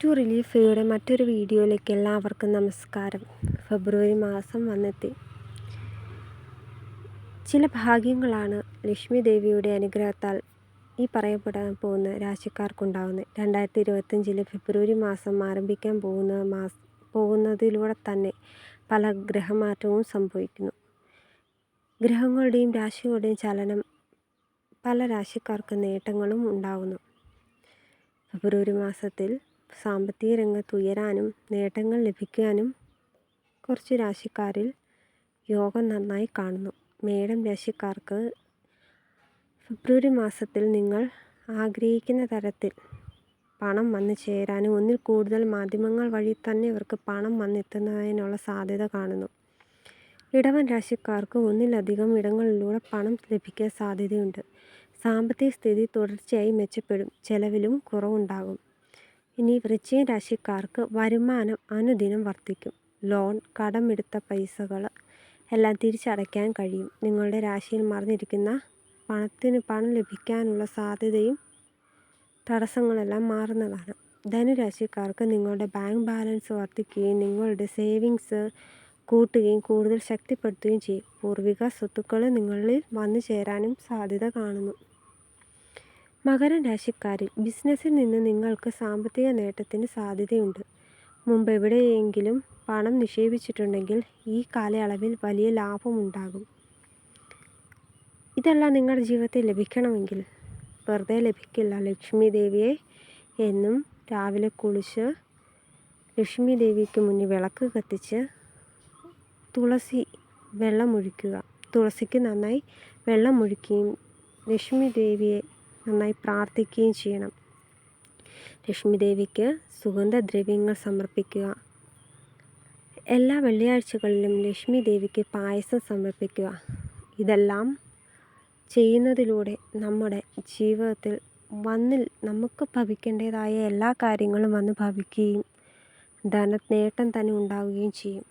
To relief ഫെയുടെ മറ്റൊരു വീഡിയോയിലേക്ക് എല്ലാവർക്കും നമസ്കാരം. ഫെബ്രുവരി മാസം വന്നെത്തി. ചില ഭാഗ്യങ്ങളാണ് ലക്ഷ്മി ദേവിയുടെ അനുഗ്രഹത്താൽ ഈ പറയപ്പെടാൻ പോകുന്ന രാശിക്കാർക്കുണ്ടാകുന്നത് രണ്ടായിരത്തി ഇരുപത്തഞ്ചിലെ ഫെബ്രുവരി മാസം ആരംഭിക്കാൻ പോകുന്ന മാസ പോകുന്നതിലൂടെ തന്നെ പല ഗ്രഹമാറ്റവും സംഭവിക്കുന്നു. ഗ്രഹങ്ങളുടെയും രാശികളുടെയും ചലനം പല രാശിക്കാർക്ക് നേട്ടങ്ങളും ഉണ്ടാകുന്നു ഫെബ്രുവരി മാസത്തിൽ സാമ്പത്തിക രംഗത്ത് ഉയരാനും നേട്ടങ്ങൾ ലഭിക്കാനും കുറച്ച് രാശിക്കാരിൽ യോഗം നന്നായി കാണുന്നു. മേടം രാശിക്കാർക്ക് ഫെബ്രുവരി മാസത്തിൽ നിങ്ങൾ ആഗ്രഹിക്കുന്ന തരത്തിൽ പണം വന്നു ചേരാനും ഒന്നിൽ കൂടുതൽ മാധ്യമങ്ങൾ വഴി തന്നെ ഇവർക്ക് പണം വന്നെത്തുന്നതിനുള്ള സാധ്യത കാണുന്നു. ഇടവൻ രാശിക്കാർക്ക് ഒന്നിലധികം ഇടങ്ങളിലൂടെ പണം ലഭിക്കാൻ സാധ്യതയുണ്ട്. സാമ്പത്തിക സ്ഥിതി തുടർച്ചയായി മെച്ചപ്പെടും. ചെലവിലും കുറവുണ്ടാകും. ഇനി വൃശ്ചിക രാശിക്കാർക്ക് വരുമാനം അനുദിനം വർദ്ധിക്കും. ലോൺ കടമെടുത്ത പൈസകൾ എല്ലാം തിരിച്ചടയ്ക്കാൻ കഴിയും. നിങ്ങളുടെ രാശിയിൽ മറിഞ്ഞിരിക്കുന്ന പണത്തിന് പണം ലഭിക്കാനുള്ള സാധ്യതയും തടസ്സങ്ങളെല്ലാം മാറുന്നതാണ്. ധനുരാശിക്കാർക്ക് നിങ്ങളുടെ ബാങ്ക് ബാലൻസ് വർദ്ധിക്കുകയും നിങ്ങളുടെ സേവിങ്സ് കൂട്ടുകയും കൂടുതൽ ശക്തിപ്പെടുത്തുകയും ചെയ്യും. പൂർവിക സ്വത്തുക്കൾ നിങ്ങളിൽ വന്നു ചേരാനും സാധ്യത കാണുന്നു. മകരം രാശിക്കാരിൽ ബിസിനസ്സിൽ നിന്ന് നിങ്ങൾക്ക് സാമ്പത്തിക നേട്ടത്തിന് സാധ്യതയുണ്ട്. മുമ്പ് എവിടെയെങ്കിലും പണം നിക്ഷേപിച്ചിട്ടുണ്ടെങ്കിൽ ഈ കാലയളവിൽ വലിയ ലാഭമുണ്ടാകും. ഇതെല്ലാം നിങ്ങളുടെ ജീവിതത്തിൽ ലഭിക്കണമെങ്കിൽ. വെറുതെ ലഭിക്കില്ല. ലക്ഷ്മി ദേവിയെ എന്നും രാവിലെ കുളിച്ച് ലക്ഷ്മി ദേവിക്ക് മുന്നിൽ വിളക്ക് കത്തിച്ച് തുളസി വെള്ളമൊഴിക്കുക തുളസിക്ക് നന്നായി വെള്ളമൊഴിക്കുകയും ലക്ഷ്മി ദേവിയെ നന്നായി പ്രാർത്ഥിക്കുകയും ചെയ്യണം. ലക്ഷ്മി ദേവിക്ക് സുഗന്ധദ്രവ്യങ്ങൾ സമർപ്പിക്കുക. എല്ലാ വെള്ളിയാഴ്ചകളിലും ലക്ഷ്മി ദേവിക്ക് പായസം സമർപ്പിക്കുക. ഇതെല്ലാം ചെയ്യുന്നതിലൂടെ നമ്മുടെ ജീവിതത്തിൽ വന്നിൽ നമുക്ക് ഭവിക്കേണ്ടതായ എല്ലാ കാര്യങ്ങളും വന്ന് ഭവിക്കുകയും ധന നേട്ടം തന്നെ ഉണ്ടാവുകയും ചെയ്യും.